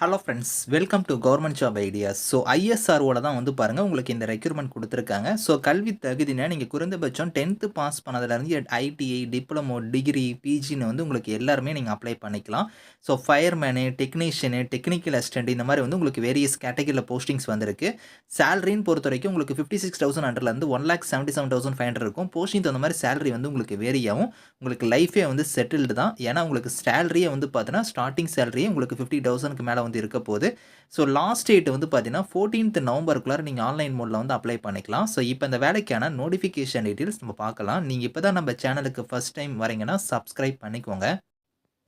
Hello friends welcome to government job ideas so ஐஎஸ்ஆர்ஓவில் தான் வந்து பாருங்கள் உங்களுக்கு இந்த ரெக்யூர்மெண்ட் கொடுத்துருக்காங்க. ஸோ கல்வி தகுதினா நீங்கள் குறைந்தபட்சம் டென்த்து பாஸ் பண்ணதுலேருந்து ஐடிஐ டிப்ளமோ டிகிரி பிஜின்னு வந்து உங்களுக்கு எல்லாருமே நீங்கள் அப்ளை பண்ணிக்கலாம். So fireman technician technical assistant இந்த மாதிரி வந்து உங்களுக்கு வேரியஸ் கேட்டகரியில் போஸ்டிங்ஸ் வந்திருக்கு. சேலரின்னு பொறுத்த வரைக்கும் உங்களுக்கு ஃபிஃப்டி சிக்ஸ் தௌசண்ட் ஹண்ட்ரட்லேருந்து one lakh seventy seven thousand five hundred இருக்கும். போஸ்டிங் தகுந்த மாதிரி சேலரி வந்து உங்களுக்கு வேரி ஆகும். உங்களுக்கு லைஃபே வந்து செட்டில்டு தான். ஏன்னா உங்களுக்கு சேலரியே வந்து பார்த்தீங்கன்னா ஸ்டார்டிங் சேலரியே உங்களுக்கு ஃபிஃப்டி தௌசண்ட்க்கு மேலே வந்து இருக்க போகுது. ஸோ லாஸ்ட் டேட் வந்து பார்த்தீங்கன்னா ஃபோர்டீன்த் நவம்பருக்குள்ளார நீங்கள் ஆன்லைன் மோடில் வந்து அப்ளை பண்ணிக்கலாம். ஸோ இப்போ இந்த வேலைக்கான நோட்டிஃபிகேஷன் டீட்டெயில்ஸ் நம்ம பார்க்கலாம். நீங்கள் இப்போ தான் நம்ம சேனலுக்கு ஃபஸ்ட் டைம் வரீங்கன்னா சப்ஸ்கிரைப் பண்ணிக்கோங்க.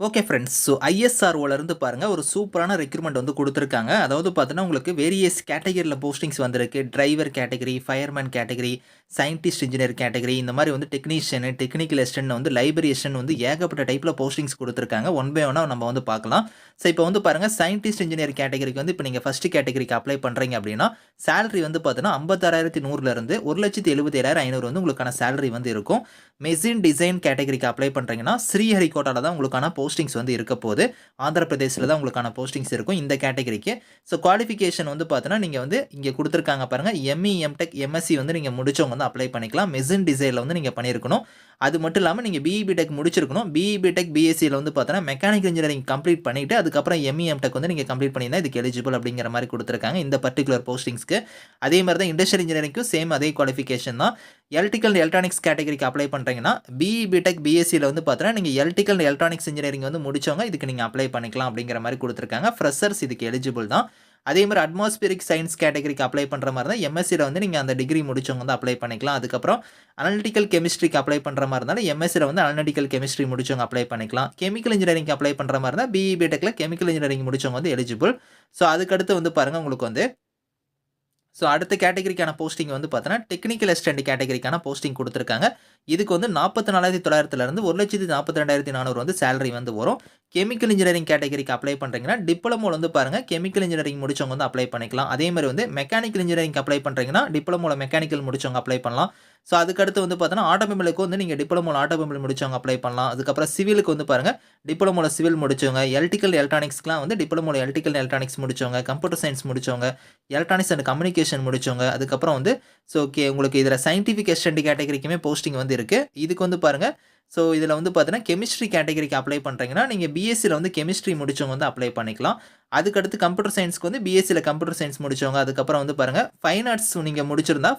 ஓகே ஃப்ரெண்ட்ஸ் ஸோ ஐஎஸ்ஆர்ஓலேருந்து பாருங்கள் ஒரு சூப்பரான ரெக்ரூட்மெண்ட் வந்து கொடுத்துருக்காங்க. அதாவது பார்த்தீங்கன்னா உங்களுக்கு வேரியஸ் கேட்டகரியில் போஸ்டிங்ஸ் வந்திருக்கு. Driver category fireman category scientist engineer category இந்த மாதிரி வந்து டெக்னீஷியன் டெக்னிக்கல் எஸ்டன் வந்து லைப்ரரியன் வந்து ஏகப்பட்ட டைப்பில் போஸ்டிங்ஸ் கொடுத்துருக்காங்க. ஒன் பை ஒன்னாக நம்ம வந்து பார்க்கலாம். ஸோ இப்போ வந்து பாருங்கள் சயின்டிஸ்ட் இன்ஜினியர் கேட்டகரிக்கு வந்து இப்போ நீங்கள் ஃபஸ்ட்டு கேட்டகரிக்கு அப்ளை பண்ணுறீங்க அப்படின்னா சேலரி வந்து பார்த்தீங்கன்னா ஐம்பத்தாறாயிரத்தி நூறுலேருந்து ஒரு லட்சத்தி எழுபத்தேழாயிரம் ஐநூறு வந்து உங்களுக்கான சேலரி வந்து இருக்கும். மெசின் டிசைன் கேட்டகரிக்கு அப்ளை பண்ணுறீங்கன்னா ஸ்ரீஹரிகோட்டாவில் தான் உங்களுக்கான போஸ்டிங்ஸ் வந்து இருக்க போகுது. ஆந்திர பிரதேசில் தான் உங்களுக்கான போஸ்டிங்ஸ் இருக்கும் இந்த கேட்டகரிக்கு ஸோ குவாலிஃபிகேஷன் வந்து பார்த்தீங்கன்னா நீங்கள் வந்து இங்கே கொடுத்துருக்காங்க பாருங்கள் எம்இ எம்டெக் எம்எஸ்சி வந்து நீங்கள் முடிச்சவங்க வந்து அப்ளை பண்ணிக்கலாம். மெசின் டிசைனில் வந்து நீங்கள் பண்ணியிருக்கணும் அது மட்டும் இல்லாமல் நீங்கள் பிஇபிடெக் முடிச்சிருக்கணும். பிஇபிடெக் பிஎஸ்சியில் வந்து பார்த்தீங்கன்னா மெக்கானிக்கல் இன்ஜினியரிங் கம்ப்ளீட் பண்ணிவிட்டு அதுக்கப்புறம் எம்இ எம்டெக் வந்து நீங்கள் கம்ப்ளீட் பண்ணியிருந்தால் இதுக்கு எலிஜிபிள் அப்படிங்கிற மாதிரி கொடுத்துருக்காங்க இந்த பர்டிகுலர் போஸ்டிங்ஸ்க்கு அதே மாதிரி தான் இண்டஸ்ட்ரியல் இன்ஜினியரிங்க்கும் சேம் அதே குவாலிஃபிகேஷன் தான். எலக்ட்ரிக்கல் எலக்ட்ரானிக்ஸ் கேட்டகரிக்கு அப்ளை பண்ணுறீங்கன்னா பிஇ பிடெக் பிஎஸ்சியில் வந்து பார்த்தீங்கன்னா நீங்கள் எலக்ட்ரிக்கல் எலக்ட்ரானிக்ஸ் இன்ஜினியரிங் வந்து முடிச்சவங்க இதுக்கு நீங்கள் அப்ளை பண்ணிக்கலாம் அப்படிங்கிற மாதிரி கொடுத்துருக்காங்க. ஃப்ரெஷர்ஸ் இதுக்கு எலிஜிபிள் தான். அதே மாதிரி அட்மாஸ்பியரிக் சயின்ஸ் கேட்டகரிக்கு அப்ளை பண்ணுற மாதிரி இருந்தால் எம்எஸ்சியில் வந்து நீங்கள் அந்த டிகிரி முடிச்சவங்க வந்து அப்ளை பண்ணிக்கலாம். அதுக்கப்புறம் அனலிட்டிக்கல் கெமிஸ்ட்ரிக்கு அப்ளை பண்ணுற மாதிரி இருந்தாலும் எம்எஸ்சியில் வந்து அனலிட்டிக்கல் கெமிஸ்ட்ரி முடிச்சவங்க அப்ளை பண்ணிக்கலாம். கெமிக்கல் இன்ஜினியரிங் அப்ளை பண்ணுற மாதிரி இருந்தால் பிஇ பிடெக்கில் கெமிக்கல் இன்ஜினியரிங் முடிச்சவங்க வந்து எலிஜிபிள் ஸோ அதுக்கடுத்து வந்து பாருங்கள் உங்களுக்கு வந்து ஸோ அடுத்த கேட்டகரிக்கான போஸ்டிங் வந்து பார்த்தோன்னா டெக்னிக்கல் அசிஸ்டன்ட் கேட்டகரிக்கான போஸ்டிங் கொடுத்துருக்காங்க. இதுக்கு வந்து நாற்பத்தி நாலாயிரத்தி தொள்ளாயிரத்துலேருந்து ஒரு லட்சத்தி நாற்பத்தி ரெண்டாயிரத்தி நானூறு வந்து சேலரி வந்து வரும். கெமிக்கல் இன்ஜினியரிங் கேட்டகரிக்கு அப்ளை பண்ணுறீங்கன்னா டிப்ளமோவில் வந்து பாருங்கள் கெமிக்கல் இன்ஜினியரிங் முடிச்சவங்க வந்து அப்ளை பண்ணிக்கலாம். அதே மாதிரி வந்து மெக்கானிக்கல் இன்ஜினியரிங் அப்ளை பண்ணுறீங்கன்னா டிப்ளமோவில் மெக்கானிக்கல் முடிச்சவங்க அப்ளை பண்ணலாம். ஸோ அதுக்கடுத்து வந்து பார்த்தோன்னா ஆட்டோமொபைலுக்கு வந்து நீங்கள் டிப்ளமோவில் ஆட்டோமொபைல் முடிச்சவங்க அப்ளை பண்ணலாம். அதுக்கப்புறம் சிவிலுக்கு வந்து பாருங்கள் டிப்ளமோவில் சிவில் முடிச்சவங்க எலக்ட்ரிக்கல் எலக்ட்ரானிக்ஸ்க்குலாம் வந்து டிப்ளமோவில் எலக்ட்ரிக்கல் எலக்ட்ரானிக்ஸ் முடிச்சவங்க கம்ப்யூட்டர் சயின்ஸ் முடிச்சவங்க எலக்ட்ரானிக்ஸ் அண்ட் கம்யூனிகேஷன் முடிச்சவங்க அதுக்கப்புறம் வந்து ஸோ ஓகே உங்களுக்கு இதில் சயின்டிஃபிக் அசிஸ்டன்ட் கேட்டகரிக்குமே போஸ்டிங் வந்து இருக்குது இதுக்கு வந்து பாருங்கள் ஸோ இதில் வந்து பார்த்தீங்கன்னா கெமிஸ்ட்ரி கேட்டகரிக்கு அப்ளை பண்ணுறீங்கன்னா நீங்கள் பிஎஸ்சியில் வந்து கெமிஸ்ட்ரி முடிச்சவங்க வந்து அப்ளை பண்ணிக்கலாம். அதுக்கடுத்து கம்ப்யூட்டர் சயின்ஸ்க்கு வந்து பிஎஸ்சியில் கம்ப்யூட்டர் சயின்ஸ் முடிச்சவங்க அதுக்கப்புறம் வந்து பாருங்கள் ஃபைன் ஆர்ட்ஸ் நீங்கள் முடிச்சிருந்தா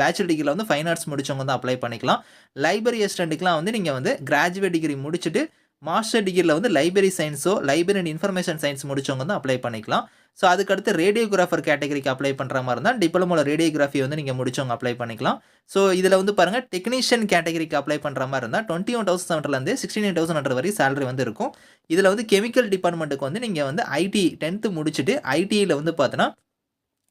பேச்சுலர் டிகிரியில் வந்து ஃபைன் ஆர்ட்ஸ் முடிச்சவங்க வந்து அப்ளை பண்ணிக்கலாம். லைப்ரரி அசிஸ்டண்ட்டுக்குலாம் வந்து நீங்கள் வந்து கிராஜுவேட் டிகிரி முடிச்சுட்டு மாஸ்டர் டிகிரியில் வந்து லைப்ரரி சயின்ஸோ லைப்ரரி அண்ட் இன்ஃபர்மேஷன் சயின்ஸ் முடிச்சவங்க வந்து அப்ளை பண்ணிக்கலாம். ஸோ அதுக்கடுத்து ரேடியோகிராஃபர் கேட்டகரிக்கு அப்ளை பண்ணுற மாதிரி இருந்தால் டிப்ளமோவில் ரேடியோகிராஃபி வந்து நீங்கள் முடிச்சவங்க அப்ளை பண்ணிக்கலாம். ஸோ இதில் வந்து பாருங்கள் டெக்னீஷியன் கேட்டகரிக்கு அப்ளை பண்ணுற மாதிரி இருந்தால் டுவெண்ட்டி ஒன் தௌசண்ட் செவன்லேருந்து சிக்ஸ்டி நைன் தௌசண்ட் ஹண்ட்ரட் வரை சேலரி வந்து இருக்கும். இதில் வந்து கெமிக்கல் டிபார்ட்மெண்ட்டுக்கு வந்து நீங்கள் வந்து ஐடி டென்த்து முடிச்சுட்டு ஐடியில் வந்து பார்த்தோன்னா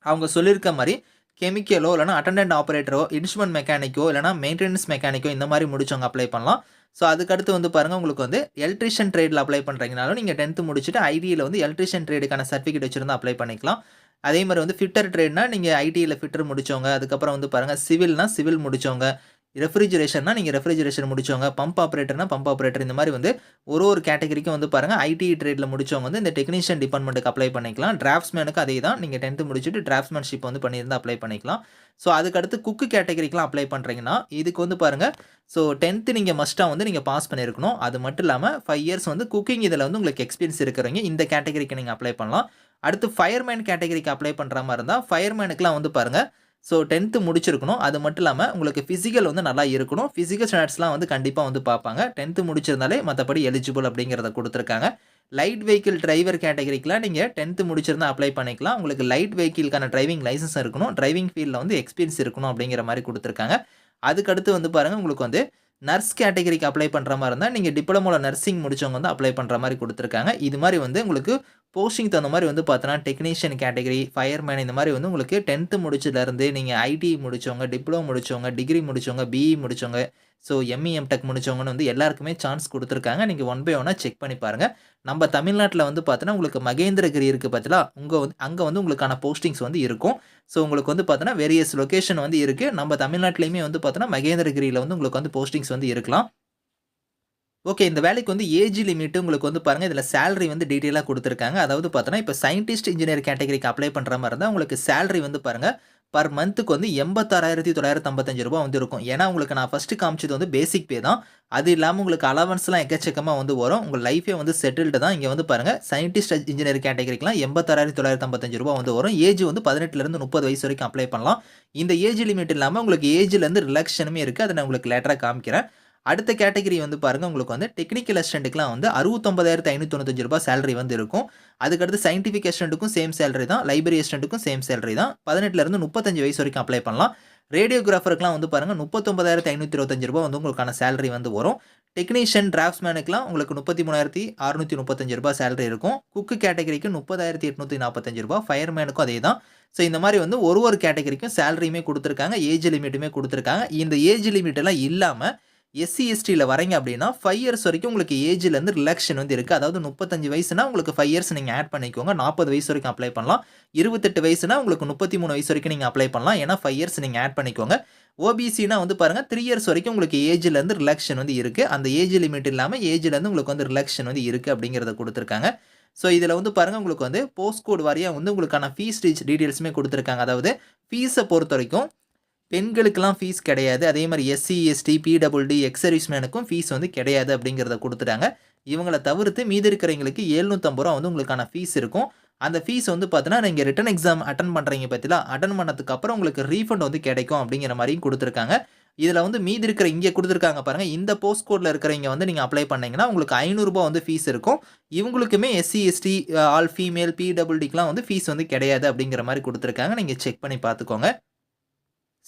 அவங்க சொல்லியிருக்க மாதிரி கெமிக்கலோ இல்லைனா அட்டண்டன்ட் ஆப்ரேட்டரோ இன்ஸ்ட்ருமெண்ட் மெக்கானிக்கோ இல்லைனா மெயின்டெனன்ஸ் மெக்கானிக்கோ இந்த மாதிரி முடிச்சவங்க அப்ளை பண்ணலாம். ஸோ அதுக்கடுத்து வந்து பாருங்கள் உங்களுக்கு வந்து எலக்ட்ரிஷியன் ட்ரேடில் அப்ளை பண்ணுறீங்கனாலும் நீங்கள் டென்த்து முடிச்சுட்டு ஐடியில் வந்து எலக்ட்ரிஷியன் ட்ரேடுக்கான சர்டிஃபிகேட் வச்சுருந்தா அப்ளை பண்ணிக்கலாம். அதே மாதிரி வந்து ஃபிட்டர் ட்ரேட்னா நீங்கள் ஐடியில் ஃபிட்டர் முடித்தவங்க அதுக்கப்புறம் வந்து பாருங்கள் சிவில்னா சிவில் முடித்தவங்க ரெஃப்ரிஜரேஷன்னா நீங்கள் ரெஃப்ரிஜரேஷன் முடிச்சவங்க பம்ப் ஆப்ரேட்டர்னா பம்ப் ஆப்ரேட்டர் இந்த மாதிரி வந்து ஒரு ஒரு கேட்டகரிக்கும் வந்து பாருங்கள் ஐடி ட்ரேடில் முடிச்சவங்க வந்து இந்த டெக்னீஷியன் டிபார்ட்மெண்ட்டுக்கு அப்ளை பண்ணிக்கலாம். டிராஃப்ட்ஸ்மேனுக்கு அதே தான் நீங்கள் டென்த்து முடிச்சுட்டு டிராஃப்ட்ஸ்மேன்ஷிப் வந்து பண்ணியிருந்தால் அப்ளை பண்ணிக்கலாம். ஸோ அதுக்கடுத்து குக்கு கேட்டகரிக்கெலாம் அப்ளை பண்ணுறீங்கன்னா இதுக்கு வந்து பாருங்கள் ஸோ டென்த்து நீங்கள் மஸ்ட்டாக வந்து நீங்கள் பாஸ் பண்ணியிருக்கணும். அது மட்டும் இல்லாமல் ஃபைவ் இயர்ஸ் வந்து குக்கிங் இதில் வந்து உங்களுக்கு எக்ஸ்பீரியன்ஸ் இருக்கிறவங்க இந்த கேட்டகரிக்கு நீங்கள் அப்ளை பண்ணலாம். அடுத்து ஃபயர்மேன் கேட்டகரிக்கு அப்ளை பண்ணுற மாதிரி இருந்தால் ஃபயர்மேனுக்குலாம் வந்து பாருங்கள் ஸோ டென்த்து முடிச்சிருக்கணும். அது மட்டும் இல்லாமல் உங்களுக்கு ஃபிசிக்கல் வந்து நல்லா இருக்கணும். ஃபிசிக்கல் ஸ்டாண்டர்ட்ஸ்லாம் வந்து கண்டிப்பாக வந்து பார்ப்பாங்க. டென்த்து முடிச்சிருந்தாலே மற்றபடி எலிஜிபிள் அப்படிங்கிறத கொடுத்துருக்காங்க. லைட் வெஹிக்கிள் டிரைவர் கேட்டகரிக்கெலாம் நீங்கள் டென்த்து முடிச்சிருந்தா அப்ளை பண்ணிக்கலாம். உங்களுக்கு லைட் வெஹிக்கிள்கான டிரைவிங் லைசன்ஸ் இருக்கணும். டிரைவிங் ஃபீல்டில் வந்து எக்ஸ்பீரியன்ஸ் இருக்கணும் அப்படிங்கிற மாதிரி கொடுத்துருக்காங்க. அதுக்கடுத்து வந்து பாருங்கள் உங்களுக்கு வந்து நர்ஸ் கேட்டகரிக்கு அப்ளை பண்ணுற மாதிரி இருந்தால் நீங்கள் டிப்ளமோவில் நர்சிங் முடித்தவங்க வந்து அப்ளை பண்ணுற மாதிரி கொடுத்துருக்காங்க. இது மாதிரி வந்து உங்களுக்கு போஸ்டிங் தகுந்த மாதிரி வந்து பார்த்தோன்னா டெக்னீஷியன் கேட்டகரி ஃபயர்மேன் இந்த மாதிரி வந்து உங்களுக்கு டென்த்து முடிச்சதுலேருந்து நீங்கள் ஐடி முடிச்சவங்க டிப்ளமோ முடிச்சவங்க டிகிரி முடிச்சவங்க பிஇ முடித்தவங்க ஸோ எம்இஎம் டெக் முடிச்சவங்கன்னு வந்து எல்லாருக்குமே சான்ஸ் கொடுத்துருக்காங்க. நீங்கள் ஒன் பை ஒன்னாக செக் பண்ணி பாருங்கள் நம்ம தமிழ்நாட்டில் வந்து பார்த்தோன்னா உங்களுக்கு மகேந்திரகிரி இருக்குது பார்த்தீங்களா உங்கள் வந்து அங்கே வந்து உங்களுக்கான போஸ்டிங்ஸ் வந்து இருக்கும். ஸோ உங்களுக்கு வந்து பார்த்தோன்னா வேரியஸ் லொக்கேஷன் வந்து இருக்குது நம்ம தமிழ்நாட்டிலையுமே வந்து பார்த்தோன்னா மகேந்திரகிரியில் வந்து உங்களுக்கு வந்து போஸ்டிங்ஸ் வந்து இருக்கலாம். ஓகே. இந்த வேலைக்கு வந்து ஏஜ் லிமிட் உங்களுக்கு வந்து பாருங்கள் இதில் சேலரி வந்து டீட்டெயிலாக கொடுத்துருக்காங்க அதாவது பார்த்தோன்னா, இப்போ சயின்டிஸ்ட், இன்ஜினியர் கேட்டகரிக்கு அப்ளை பண்ணுற மாதிரி இருந்தால் உங்களுக்கு சேலரி வந்து பாருங்கள் பர் மந்த்துக்கு வந்து ரூ. 86,955 வந்து இருக்கும். ஏன்னா, உங்களுக்கு நான் ஃபர்ஸ்ட்டு காமிச்சது வந்து பேசிக் பே தான். அது இல்லாமல் உங்களுக்கு அலவன்ஸ்லாம் எக்கச்சக்கமாக வந்து வரும். உங்கள் லைஃபே வந்து செட்டில்டு தான். இங்கே வந்து பாருங்க, சயின்டிஸ்ட், இன்ஜினியர் கேட்டகரிக்குலாம் ரூ. 86,955 வந்து வரும். ஏஜ் வந்து 18லருந்து 30 வயசு வரைக்கும் அப்ளை பண்ணலாம். இந்த ஏஜ் லிமிட் இல்லாமல் உங்களுக்கு ஏஜ்லேருந்து ரிலாக்ஷனுமே இருக்குது அதை நான் உங்களுக்கு லேட்டராக காமிக்கிறேன். அடுத்த கேட்டகரி வந்து பாருங்க, உங்களுக்கு வந்து டெக்னிக்கல் அசிஸ்டன்ட்க்குலாம் வந்து ரூ. 69,595 சேலரி வந்து இருக்கும். அதுக்கடுத்து சயின்டிஃபிக் அசிஸ்டன்ட்க்கும் சேம் சேலரி தான். லைப்ரரி அசிஸ்டன்ட்க்கும் சேம் சேலரி தான். 18லருந்து 35 வயசு வரைக்கும் அப்ளை பண்ணலாம். ரேடியோகிராஃபருக்குலாம் வந்து பாருங்கள் முப்பத்தொம்பதாயிரத்தி ஐநூற்றி இருபத்தஞ்சு ரூபா வந்து உங்களுக்கான சேலரி வந்து வரும். டெக்னீஷியன், டிராஃப்ட்ஸ்மேனுக்குலாம் உங்களுக்கு ரூ. 33,635 சேலரி இருக்கும். குக் கேட்டகரிக்கு ரூ. 30,845 ஃபயர்மேனுக்கும் அதே தான். ஸோ இந்த மாதிரி வந்து ஒரு ஒரு கேட்டகரிக்கும் சேலரியுமே கொடுத்துருக்காங்க ஏஜ் லிமிட்டுமே கொடுத்துருக்காங்க இந்த ஏஜ் லிமிட்டெல்லாம் இல்லாமல் எஸ்சி, எஸ்டியில் வரீங்க அப்படின்னா ஃபைவ் இயர்ஸ் வரைக்கும் உங்களுக்கு ஏஜ்லேருந்து ரிலாக்ஷன் வந்து இருக்குது அதாவது 35 வயசுனா உங்களுக்கு ஃபைவ் இயர்ஸ் நீங்கள் ஆட் பண்ணிக்கோங்க. 40 வயசு வரைக்கும் அப்ளை பண்ணலாம். 28 வயசுனா உங்களுக்கு 33 வயசு வரைக்கும் நீங்கள் அப்ளை பண்ணலாம். ஏன்னா ஃபைவ் இயர்ஸ் நீங்கள் ஆட் பண்ணிக்கோங்க. ஓபிசினா வந்து பாருங்கள் த்ரீ இயர்ஸ் வரைக்கும் உங்களுக்கு ஏஜ்லேருந்து ரிலாக்ஷன் வந்து இருக்குது அந்த ஏஜ் லிமிட் இல்லாமல் ஏஜ்லேருந்து உங்களுக்கு வந்து ரிலாக்ஷன் வந்து இருக்குது அப்படிங்கிறத கொடுத்துருக்காங்க ஸோ இதில் வந்து பாருங்கள் உங்களுக்கு வந்து போஸ்ட் கோட் வாரியாக வந்து உங்களுக்கான ஃபீஸ் டீச் டீட்டெயில்ஸுமே கொடுத்துருக்காங்க அதாவது ஃபீஸை பொறுத்த வரைக்கும் பெண்களுக்கெல்லாம் ஃபீஸ் கிடையாது. அதே மாதிரி SC, ST, PWD, ex fees வந்து கிடையாது அப்படிங்கிறத கொடுத்துட்டாங்க இவங்களை தவிர்த்து மீதி இருக்கிறவங்களுக்கு எழுநூற்றம்பது ரூபா வந்து உங்களுக்கான ஃபீஸ் இருக்கும். அந்த ஃபீஸ் வந்து பார்த்தீங்கன்னா, நீங்கள் ரிட்டன் எக்ஸாம் அட்டன் பண்ணுறீங்க பார்த்தீங்களா, அட்டன் பண்ணதுக்கு அப்புறம் உங்களுக்கு ரீஃபண்ட் வந்து கிடைக்கும் அப்படிங்கிற மாதிரியும் கொடுத்துருக்காங்க இதில் வந்து மீதி இருக்கிற இங்கே கொடுத்துருக்காங்க பாருங்கள் இந்த போஸ்ட் கோடில் இருக்கிறவங்க வந்து நீங்கள் அப்ளை பண்ணிங்கன்னா உங்களுக்கு ஐநூறுரூபா வந்து ஃபீஸ் இருக்கும். இவங்களுக்குமே எஸ்சி, எஸ்டி, ஆல் ஃபீமேல், பிடபிள்டிக்கெலாம் வந்து ஃபீஸ் வந்து கிடையாது அப்படிங்கிற மாதிரி கொடுத்துருக்காங்க நீங்கள் செக் பண்ணி பார்த்துக்கோங்க.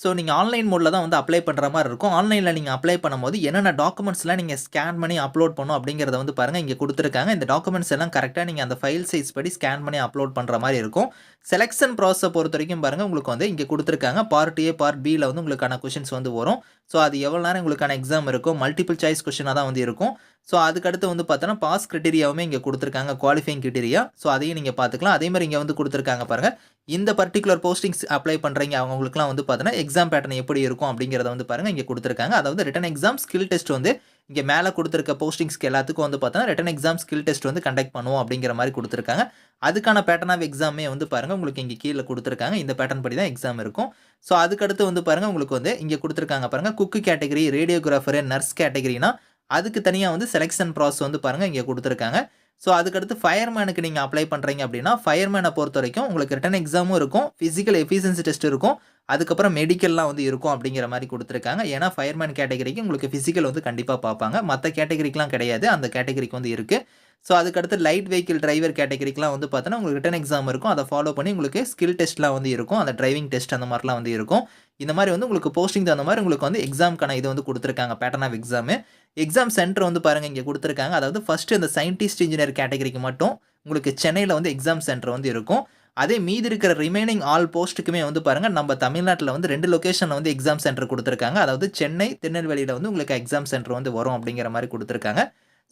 ஸோ நீங்கள் ஆன்லைன் மோடில் தான் வந்து அப்ளை பண்ணுற மாதிரி இருக்கும். ஆன்லைனில் நீங்கள் அப்ளை பண்ணும்போது என்னென்ன டாக்குமெண்ட்ஸ்லாம் நீங்கள் ஸ்கேன் பண்ணி அப்லோட் பண்ணும் அப்படிங்கிறத வந்து பாருங்க, இங்கே கொடுத்துருக்காங்க இந்த டாக்குமெண்ட்ஸ் எல்லாம் கரெக்டாக நீங்கள் அந்த ஃபைல் சைஸ் படி ஸ்கேன் பண்ணி அப்லோட் பண்ணுற மாதிரி இருக்கும். செலெக்ஷன் ப்ராசஸை பொறுத்த வரைக்கும் பாருங்கள் உங்களுக்கு வந்து இங்கே கொடுத்துருக்காங்க பார்ட் ஏ, பார்ட் பியில் வந்து உங்களுக்கான கொஷின்ஸ் வந்து வரும். ஸோ அது எவ்வளோ நேரம் உங்களுக்கான எக்ஸாம் இருக்கும். மல்டிபிள் சாய்ஸ் கொஸ்டினா தான் வந்து இருக்கும். ஸோ அதுக்கடுத்து வந்து பார்த்தோன்னா, பாஸ் கிரிட்டீரியாவுமே இங்கே கொடுத்துருக்காங்க குவாலிஃபைங் கிரிட்டீரியா ஸோ அதையும் நீங்கள் பார்த்துக்கலாம். அதே மாதிரி இங்கே வந்து கொடுத்துருக்காங்க பாருங்க. இந்த பர்ட்டிகுலர் போஸ்டிங்ஸ் அப்ளை பண்ணுறீங்க அவங்களுக்குலாம் வந்து பார்த்தோன்னா, எக்ஸாம் பேட்டர்ன் எப்படி இருக்கும் அப்படிங்கிறத வந்து பாருங்க, இங்கே கொடுத்துருக்காங்க அதாவது ரிட்டன் எக்ஸாம், ஸ்கில் டெஸ்ட் வந்து இங்கே மேலே கொடுத்துருக்க போஸ்டிங்ஸ்க்கு எல்லாத்துக்கும் வந்து பார்த்தோன்னா, ரிட்டன் எக்ஸாம், ஸ்கில் டெஸ்ட் வந்து கண்டக்ட் பண்ணுவோம் அப்படிங்கிற மாதிரி கொடுத்துருக்காங்க அதுக்கான பேட்டர்ன் ஆஃப் எக்ஸாமே வந்து பாருங்கள் உங்களுக்கு இங்கே கீழே கொடுத்துருக்காங்க இந்த பேட்டர்ன் படி தான் எக்ஸாம் இருக்கும். ஸோ அதுக்கடுத்து வந்து பாருங்கள் உங்களுக்கு வந்து இங்கே கொடுத்துருக்காங்க பாருங்க. குக்கு கேட்டகரி, ரேடியோகிராஃபர், நர்ஸ் கேட்டகரினா, அதுக்கு தனியாக வந்து செலக்ஷன் ப்ராசஸ் வந்து பாருங்கள் இங்கே கொடுத்துருக்காங்க ஸோ அதுக்கடுத்து ஃபயர்மேனுக்கு நீங்கள் அப்ளை பண்ணுறீங்க அப்படின்னா ஃபயர்மேனை பொறுத்த வரைக்கும் உங்களுக்கு ரிட்டன் எக்ஸாமும் இருக்கும். ஃபிசிக்கல் எஃபிஷியன்சி டெஸ்ட் இருக்கும். அதுக்கப்புறம் மெடிக்கல்லாம் வந்து இருக்கும் அப்படிங்கிற மாதிரி கொடுத்துருக்காங்க ஏன்னா ஃபயர்மேன் கேட்டகரிக்கு உங்களுக்கு ஃபிசிக்கல் வந்து கண்டிப்பாக பார்ப்பாங்க. மற்ற கேட்டகரிக்கெலாம் கிடையாது. அந்த கேட்டகரிக்கு வந்து இருக்குது ஸோ அதுக்கடுத்து லைட் வெஹிக்கிள் டிரைவர் கேட்டகரிக்கெலாம் வந்து பார்த்தோன்னா, உங்களுக்கு ரிட்டன் எக்ஸாம் இருக்கும். அதை ஃபாலோ பண்ணி உங்களுக்கு ஸ்கில் டெஸ்ட்லாம் வந்து இருக்கும். அந்த டிரைவிங் டெஸ்ட் அந்த மாதிரிலாம் வந்து இருக்கும். இந்த மாதிரி வந்து உங்களுக்கு போஸ்டிங் தகுந்த மாதிரி உங்களுக்கு வந்து எக்ஸாம்க்கான இது வந்து கொடுத்துருக்காங்க pattern of exam. Exam centre வந்து பாருங்கள் இங்கே கொடுத்துருக்காங்க அதாவது ஃபர்ஸ்ட்டு இந்த சயின்டிஸ்ட், இன்ஜினியர் கேட்டகரிக்கு மட்டும் உங்களுக்கு சென்னையில் வந்து எக்ஸாம் சென்டர் வந்து இருக்கும். அதே மீதி இருக்கிற ரிமைனிங் ஆல் போஸ்ட்டுக்குமே வந்து பாருங்கள் நம்ம தமிழ்நாட்டில் வந்து ரெண்டு லொக்கேஷனில் வந்து எக்ஸாம் சென்டர் கொடுத்துருக்காங்க அதாவது சென்னை, திருநெல்வேலியில் வந்து உங்களுக்கு எக்ஸாம் சென்டர் வந்து வரும் அப்படிங்கிற மாதிரி கொடுத்துருக்காங்க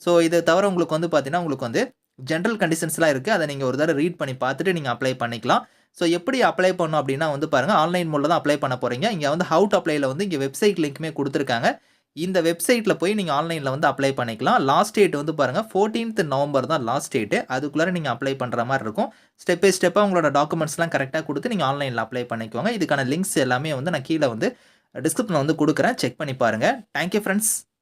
ஸோ இதை தவிர உங்களுக்கு வந்து பார்த்தீங்கன்னா, உங்களுக்கு வந்து ஜென்ரல் கண்டிஷன்ஸ்லாம் இருக்குது அதை நீங்கள் ஒரு தடவை ரீட் பண்ணி பார்த்துட்டு நீங்கள் அப்ளை பண்ணிக்கலாம். ஸோ எப்படி அப்ளை பண்ணும் அப்படின்னா வந்து பாருங்கள் ஆன்லைன் மூலம் தான் அப்ளை பண்ண போகிறீங்க இங்கே வந்து ஹவுட் அப்ளைல வந்து இங்கே வெப்சைட் லிங்க்குமே கொடுத்துருக்காங்க இந்த வெப்சைட்டில் போய் நீங்கள் ஆன்லைனில் வந்து அப்ளை பண்ணிக்கலாம். லாஸ்ட் டேட் வந்து பாருங்கள் ஃபோர்டீன்த் நவம்பர் தான் லாஸ்ட் டேட்டு. அதுக்குள்ளார நீங்கள் அப்ளை பண்ணுற மாதிரி இருக்கும். ஸ்டெப் பை ஸ்டெப்பாக உங்களோட டாக்குமெண்ட்ஸ்லாம் கரெக்டாக கொடுத்து நீங்கள் ஆன்லைனில் அப்ளை பண்ணிக்கோங்க. இதுக்கான லிங்க்ஸ் எல்லாமே வந்து நான் கீழே வந்து டிஸ்கிரிப்ஷனில் வந்து கொடுக்குறேன் செக் பண்ணி பாருங்கள் தேங்க் யூ